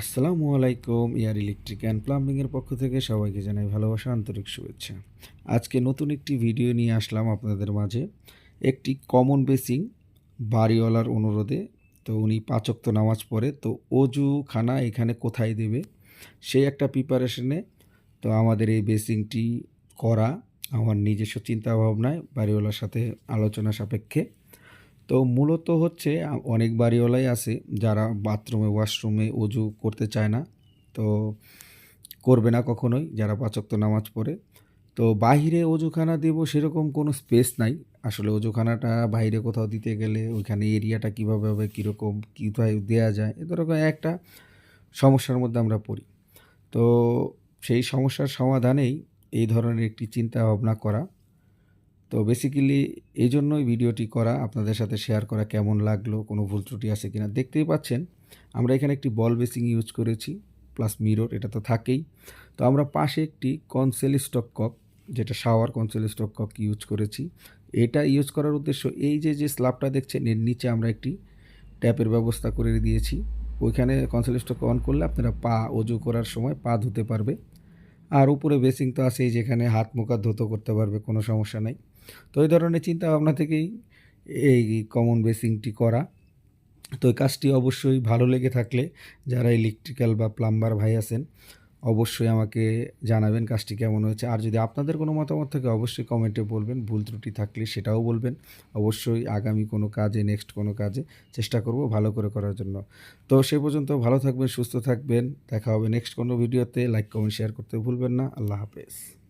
আসসালামু আলাইকুম air electric and প্লাম্বিংয়ের পক্ষ থেকে সবাইকে জানাই ভালোবাসা, আন্তরিক শুভেচ্ছা। আজকে নতুন একটি ভিডিও নিয়ে আসলাম আপনাদের মাঝে। একটি কমন বেসিং বাড়িওয়ালার অনুরোধে। তো উনি পাচক্ত নামাজ পড়ে, তো অজু খানা এখানে কোথায় দেবে? সেই একটা প্রিপারেশনে তো আমাদের এই বেসিংটি করা আমার নিজস্ব চিন্তা ভাবনায় বাড়িওয়ালার সাথে আলোচনা সাপেক্ষে। তো মূলত হচ্ছে, অনেক বাড়িওয়ালাই আছে যারা বাথরুমে, ওয়াশরুমে অজু করতে চায় না। তো করবে না কখনোই যারা পাচক তো নামাজ পড়ে। তো বাহিরে অজুখানা দেবো সেরকম কোনো স্পেস নাই। আসলে অজুখানাটা বাইরে কোথাও দিতে গেলে ওইখানে এরিয়াটা কীভাবে হবে, কীরকম কীভাবে দেওয়া যায় এ ধরনের একটা সমস্যার মধ্যে আমরা পড়ি। তো সেই সমস্যার সমাধানেই এই ধরনের একটি চিন্তা ভাবনা করা। তো বেসিক্যালি এই জন্যই ভিডিওটি করা, আপনাদের সাথে শেয়ার করা কেমন লাগল, কোনো ভুল ত্রুটি আছে কিনা দেখতেই পাচ্ছেন, আমরা এখানে একটি বল বেসিং ইউজ করেছি প্লাস মিরর এটা তো থাকেই। তো আমরা পাশে একটি কনসেল স্টক কক যেটা shower conceal stock cock use করেছি। এটা ইউজ করার উদ্দেশ্য এই যে যে স্ল্যাবটা দেখছেন, এর নিচে আমরা একটি ট্যাপের ব্যবস্থা করে দিয়েছি। ওইখানে কনসেল স্টক অন করলে আপনারা পা অজু করার সময় পা ধুতে পারবে। আর উপরে বেসিং তো আছেই, যেখানে হাত মুখা ধুত করতে পারবে, কোনো সমস্যা নেই। তো এই ধরনের চিন্তাভাবনা থেকেই এই কমন বেসিংটি করা। তো এই কাজটি অবশ্যই ভালো লেগে থাকলে যারা ইলেকট্রিক্যাল বা প্লাম্বার ভাই আছেন অবশ্যই আমাকে জানাবেন কাজটি কেমন হয়েছে। আর যদি আপনাদের কোনো মতামত থাকে, অবশ্যই কমেন্টে বলবেন। ভুল ত্রুটি থাকলে সেটাও বলবেন। অবশ্যই আগামী কোনো কাজে নেক্সট কোনো কাজে চেষ্টা করব ভালো করে করার জন্য। তো সে পর্যন্ত ভালো থাকবেন, সুস্থ থাকবেন। দেখা হবে নেক্সট কোনো ভিডিওতে লাইক কমেন্ট শেয়ার করতে ভুলবেন না। আল্লাহ হাফেজ।